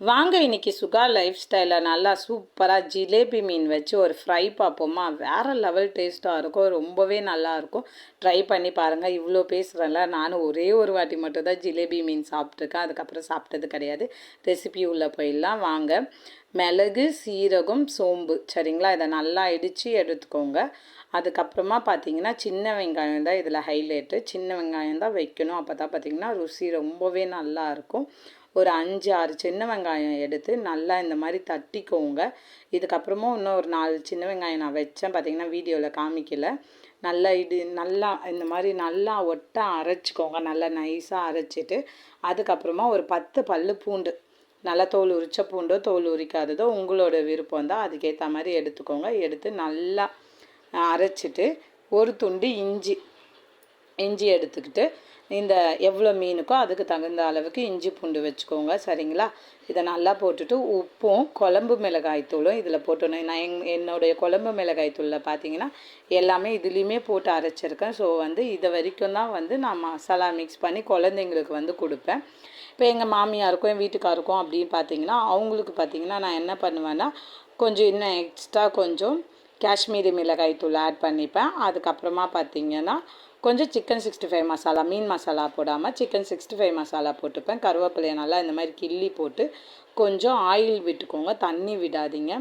வாங்க இன்னைக்கு சுகா லைஃப் ஸ்டைலில் நல்லா சூப்பராக ஜிலேபி மீன் வச்சு ஒரு ஃப்ரை பார்ப்போமா? வேறு லெவல் டேஸ்ட்டாக இருக்கும். ரொம்பவே நல்லாயிருக்கும் ட்ரை பண்ணி பாருங்கள் இவ்வளோ பேசுகிறேன்ல நானும் ஒரே ஒரு வாட்டி மட்டும் தான் ஜிலேபி மீன் சாப்பிட்ருக்கேன் அதுக்கப்புறம் சாப்பிட்டது கிடையாது. ரெசிபி உள்ளே போயிடலாம். வாங்க. மிளகு சீரகம் சோம்பு. சரிங்களா? இதை நல்லா இடித்து எடுத்துக்கோங்க. அதுக்கப்புறமா பார்த்தீங்கன்னா சின்ன வெங்காயம் தான் இதில் ஹைலைட்டு சின்ன வெங்காயம் தான் வைக்கணும். அப்போ தான் பார்த்தீங்கன்னா ருசி ரொம்பவே நல்லா இருக்கும். ஒரு அஞ்சு ஆறு சின்ன வெங்காயம் எடுத்து நல்லா இந்த மாதிரி தட்டிக்கோங்க. இதுக்கப்புறமும் இன்னும் ஒரு நாலு சின்ன வெங்காயம் நான் வச்சேன். பார்த்தீங்கன்னா வீடியோவில் காமிக்கல. நல்லா இது நல்லா இந்த மாதிரி நல்லா ஒட்ட அரைச்சிக்கோங்க. நல்லா நைஸாக அரைச்சிட்டு அதுக்கப்புறமா ஒரு பத்து பல் பூண்டு. நல்லா தோல் உரிச்ச பூண்டோ தோல் உரிக்காததோ உங்களோட விருப்பம் தான் அதுக்கேற்ற மாதிரி எடுத்துக்கோங்க. எடுத்து நல்லா அரைச்சிட்டு ஒரு துண்டு இஞ்சி. இஞ்சி எடுத்துக்கிட்டு இந்த எவ்வளோ மீனுக்கோ அதுக்கு தகுந்த அளவுக்கு இஞ்சி பூண்டு வச்சுக்கோங்க சரிங்களா? இதை நல்லா போட்டுட்டு உப்பும் குழம்பு மிளகாய் தூளும் இதில் போட்டணும் நான் எங் என்னுடைய குழம்பு மிளகாய் தூளில் பார்த்தீங்கன்னா எல்லாமே இதுலேயுமே போட்டு அரைச்சிருக்கேன். ஸோ வந்து இதை வரைக்கும் தான் வந்து நான் மசாலா மிக்ஸ் பண்ணி குழந்தைங்களுக்கு வந்து கொடுப்பேன். இப்போ எங்கள் மாமியாருக்கும் என் வீட்டுக்காருக்கும் அப்படின்னு பார்த்தீங்கன்னா அவங்களுக்கு பார்த்தீங்கன்னா நான் என்ன பண்ணுவேன்னா கொஞ்சம் இன்னும் எக்ஸ்ட்ரா கொஞ்சம் காஷ்மீரி மிளகாய்த்தூள் ஆட் பண்ணிப்பேன். அதுக்கப்புறமா பார்த்தீங்கன்னா கொஞ்சம் சிக்கன் சிக்ஸ்டி ஃபைவ் மசாலா மீன் மசாலா போடாமல் சிக்கன் சிக்ஸ்டி ஃபைவ் மசாலா போட்டுப்பேன். கருவேப்பிலையை நல்லா இந்த மாதிரி கிள்ளி போட்டு கொஞ்சம் ஆயில் விட்டுக்கோங்க. தண்ணி விடாதீங்க.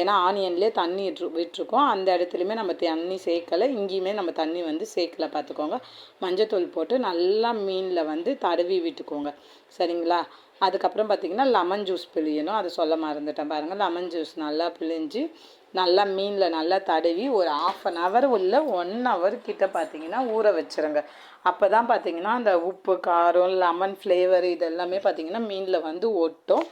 ஏன்னா ஆனியன்லேயே தண்ணி விட்டுருக்கோம். அந்த இடத்துலையுமே நம்ம தண்ணி சேர்க்கலை. இங்கேயுமே நம்ம தண்ணி வந்து சேர்க்கலை பார்த்துக்கோங்க. மஞ்சத்தூள் போட்டு நல்லா மீனில் வந்து தடவி விட்டுக்கோங்க. சரிங்களா? அதுக்கப்புறம் பார்த்திங்கன்னா லெமன் ஜூஸ் பிழியணும். அதை சொல்ல மறந்துட்டேன் பாருங்கள் லெமன் ஜூஸ் நல்லா பிழிஞ்சு நல்லா மீனில் நல்லா தடவி ஒரு ஆஃப் அன் ஹவர் உள்ள ஒன் ஹவர் கிட்ட பார்த்தீங்கன்னா ஊற வச்சுருங்க. அப்போ தான் பார்த்தீங்கன்னா அந்த உப்பு காரம் லெமன் ஃப்ளேவர் இதெல்லாமே பார்த்தீங்கன்னா மீனில் வந்து ஒட்டும்.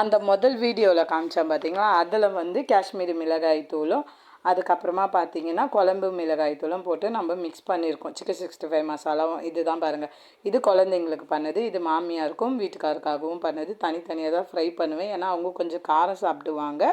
அந்த முதல் வீடியோவில் காமிச்சேன் பார்த்தீங்களா? அதில் வந்து காஷ்மீரி மிளகாய் தூளும் அதுக்கப்புறமா பார்த்தீங்கன்னா குழம்பு மிளகாய்த்தூளும் போட்டு நம்ம மிக்ஸ் பண்ணியிருக்கோம். சிக்கன் சிக்ஸ்டி ஃபைவ் மசாலாவும் இது தான் பாருங்கள் இது குழந்தைங்களுக்கு பண்ணது இது மாமியாருக்கும் வீட்டுக்காருக்காகவும் பண்ணது. தனித்தனியாக தான் ஃப்ரை பண்ணுவேன். ஏன்னா அவங்க கொஞ்சம் காரம் சாப்பிடுவாங்க.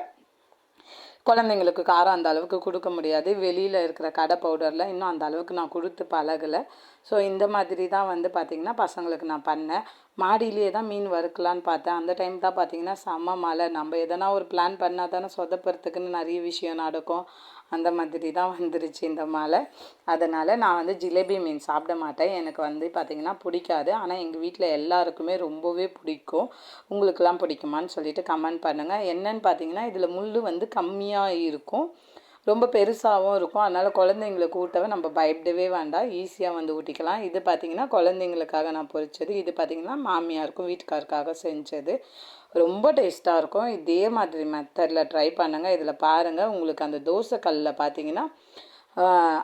குழந்தைங்களுக்கு காரம் அந்த அளவுக்கு கொடுக்க முடியாது. வெளியில் இருக்கிற கடை பவுடரில் இன்னும் அந்த அளவுக்கு நான் கொடுத்து பழகலை. ஸோ இந்த மாதிரி தான் வந்து பார்த்திங்கன்னா பசங்களுக்கு நான் பண்ணேன். மாடியிலேயே தான் மீன் வறுக்கலான்னு பார்த்தேன். அந்த டைம் தான் பார்த்தீங்கன்னா செம்ம மழை. நம்ம எதனா ஒரு பிளான் பண்ணால் தானே சொதப்புறதுக்குன்னு நிறைய விஷயம் நடக்கும். அந்த மாதிரி தான் வந்துருச்சு இந்த மழை. அதனால் நான் வந்து ஜிலேபி மீன் சாப்பிட மாட்டேன். எனக்கு வந்து பார்த்திங்கன்னா பிடிக்காது. ஆனால் எங்கள் வீட்டில் எல்லாருக்குமே ரொம்பவே பிடிக்கும். உங்களுக்கெல்லாம் பிடிக்குமான்னு சொல்லிட்டு கமெண்ட் பண்ணுங்கள் என்னன்னு பார்த்தீங்கன்னா இதில் முள் வந்து கம்மியாக இருக்கும். ரொம்ப பெருசாகவும் இருக்கும். அதனால் குழந்தைங்களுக்கு ஊட்டவே நம்ம பயப்படவே வேண்டாம். ஈஸியாக வந்து ஊட்டிக்கலாம். இது பார்த்திங்கன்னா குழந்தைங்களுக்காக நான் பொரிச்சது இது பார்த்திங்கன்னா மாமியாருக்கும் வீட்டுக்காருக்காக செஞ்சது. ரொம்ப டேஸ்ட்டாக இருக்கும். இதே மாதிரி மெத்தடில் ட்ரை பண்ணுங்கள் இதில் பாருங்கள் உங்களுக்கு அந்த தோசை கல்லில் பார்த்தீங்கன்னா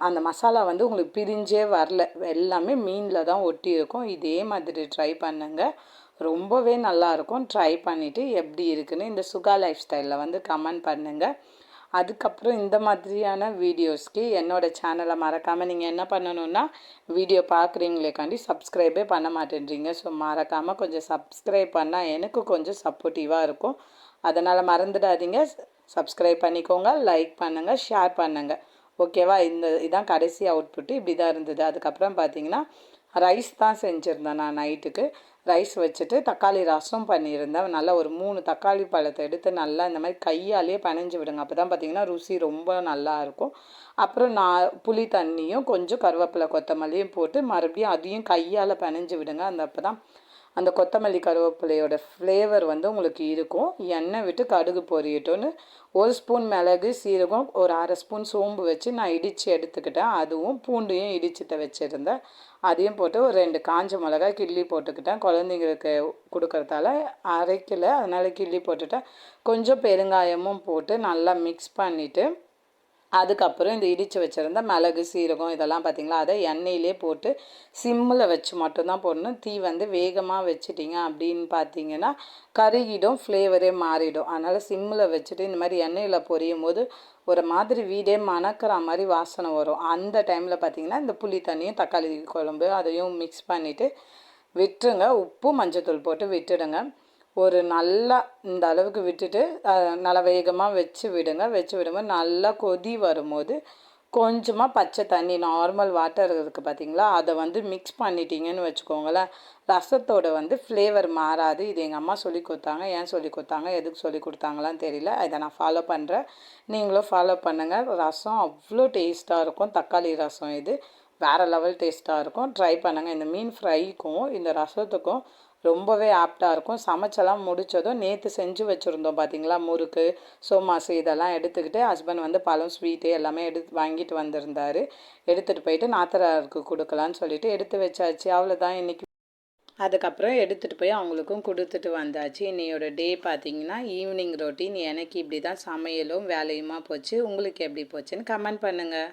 அந்த மசாலா வந்து உங்களுக்கு பிரிஞ்சே வரல. எல்லாமே மீனில் தான் ஒட்டி இருக்கும். இதே மாதிரி ட்ரை பண்ணுங்கள் ரொம்பவே நல்லாயிருக்கும் ட்ரை பண்ணிவிட்டு எப்படி இருக்குன்னு இந்த சுகா லைஃப் ஸ்டைலில் வந்து கமெண்ட் பண்ணுங்கள் அதுக்கப்புறம் இந்த மாதிரியான வீடியோஸ்க்கு என்னோடய சேனலை மறக்காமல் நீங்கள் என்ன பண்ணணும்னா வீடியோ பார்க்குறீங்களேக்காண்டி சப்ஸ்கிரைபே பண்ண மாட்டேன்றீங்க. ஸோ மறக்காமல் கொஞ்சம் சப்ஸ்கிரைப் பண்ணால் எனக்கு கொஞ்சம் சப்போர்ட்டிவாக இருக்கும். அதனால் மறந்துடாதீங்க. சப்ஸ்கிரைப் பண்ணிக்கோங்க லைக் பண்ணுங்கள் ஷேர் பண்ணுங்கள் ஓகேவா இந்த இதான் கடைசி அவுட்புட்டு இப்படி தான் இருந்தது. அதுக்கப்புறம் பார்த்தீங்கன்னா ரைஸ் தான் செஞ்சுருந்தேன் நான் நைட்டுக்கு. ரைஸ் வச்சுட்டு தக்காளி ரசம் பண்ணியிருந்தேன். நல்லா ஒரு மூணு தக்காளி பழத்தை எடுத்து நல்லா இந்த மாதிரி கையாலேயே பனைஞ்சு விடுங்க. அப்போ தான் பார்த்திங்கன்னா ருசி ரொம்ப நல்லா இருக்கும். அப்புறம் நான் புளி தண்ணியும் கொஞ்சம் கருவேப்பிலை கொத்தமல்லியும் போட்டு மறுபடியும் அதையும் கையால் பனைஞ்சு விடுங்க. அந்த அப்போ தான் அந்த கொத்தமல்லி கருவேப்பிலையோட ஃப்ளேவர் வந்து உங்களுக்கு இருக்கும். எண்ணெய் விட்டு கடுகு பொரியட்டோன்னு ஒரு ஸ்பூன் மிளகு சீரகம் ஒரு அரை ஸ்பூன் சோம்பு வச்சு நான் இடித்து எடுத்துக்கிட்டேன். அதுவும் பூண்டையும் இடிச்சுட்டு வச்சுருந்தேன். அதையும் போட்டு ஒரு ரெண்டு காஞ்ச மிளகா கிள்ளி போட்டுக்கிட்டேன். குழந்தைங்களுக்கு கொடுக்குறதால அரைக்கலை. அதனால் கிள்ளி போட்டுட்டேன். கொஞ்சம் பெருங்காயமும் போட்டு நல்லா மிக்ஸ் பண்ணிவிட்டு அதுக்கப்புறம் இந்த இடித்து வச்சுருந்த மிளகு சீரகம் இதெல்லாம் பார்த்திங்களா அதை எண்ணெயிலே போட்டு சிம்மில் வச்சு மட்டும்தான் போடணும். தீ வந்து வேகமாக வச்சுட்டிங்க அப்படின்னு பார்த்தீங்கன்னா கருகிடும் ஃப்ளேவரே மாறிடும். அதனால் சிம்மில் வச்சுட்டு இந்த மாதிரி எண்ணெயில் பொரியும் போது ஒரு மாதிரி வீடே மணக்கிற மாதிரி வாசனை வரும். அந்த டைமில் பார்த்திங்கன்னா இந்த புளி தண்ணியும் தக்காளி குழம்பு அதையும் மிக்ஸ் பண்ணிவிட்டு விட்டுருங்க. உப்பு மஞ்சள்தூள் போட்டு விட்டுடுங்க. ஒரு நல்லா இந்த அளவுக்கு விட்டுட்டு நல்லா வேகமாக வச்சு விடுங்க. வச்சு விடும்போது நல்லா கொதி வரும்போது கொஞ்சமாக பச்சை தண்ணி நார்மல் வாட்டர் இருக்குது பார்த்தீங்களா அதை வந்து மிக்ஸ் பண்ணிட்டீங்கன்னு வச்சுக்கோங்களேன். ரசத்தோட வந்து ஃப்ளேவர் மாறாது. இது எங்கள் அம்மா சொல்லி கொடுத்தாங்க ஏன் சொல்லி கொடுத்தாங்க எதுக்கு சொல்லி கொடுத்தாங்களான்னு தெரியல. இதை நான் ஃபாலோ பண்ணுறேன் நீங்களும் ஃபாலோ பண்ணுங்கள் ரசம் அவ்வளோ டேஸ்ட்டாக இருக்கும். தக்காளி ரசம் இது. வேறு லெவல் டேஸ்ட்டாக இருக்கும். ட்ரை பண்ணுங்கள் இந்த மீன் ஃப்ரைக்கும் இந்த ரசத்துக்கும் ரொம்பவே ஆப்டாக இருக்கும். சமைச்செல்லாம் முடித்ததும் நேற்று செஞ்சு வச்சுருந்தோம் பார்த்தீங்களா முறுக்கு சோமாசு இதெல்லாம் எடுத்துக்கிட்டு ஹஸ்பண்ட் வந்து பழம் ஸ்வீட்டு எல்லாமே எடுத்து வாங்கிட்டு வந்திருந்தார். எடுத்துகிட்டு போயிட்டு நாத்தராருக்கு கொடுக்கலான்னு சொல்லிட்டு எடுத்து வச்சாச்சு. அவ்வளோதான் இன்றைக்கி அதுக்கப்புறம் எடுத்துகிட்டு போய் அவங்களுக்கும் கொடுத்துட்டு வந்தாச்சு. இன்னையோட டே பார்த்தீங்கன்னா ஈவினிங் ரொட்டீன் எனக்கு இப்படி தான் சமையலும் வேலையுமா போச்சு. உங்களுக்கு எப்படி போச்சுன்னு கமெண்ட் பண்ணுங்கள்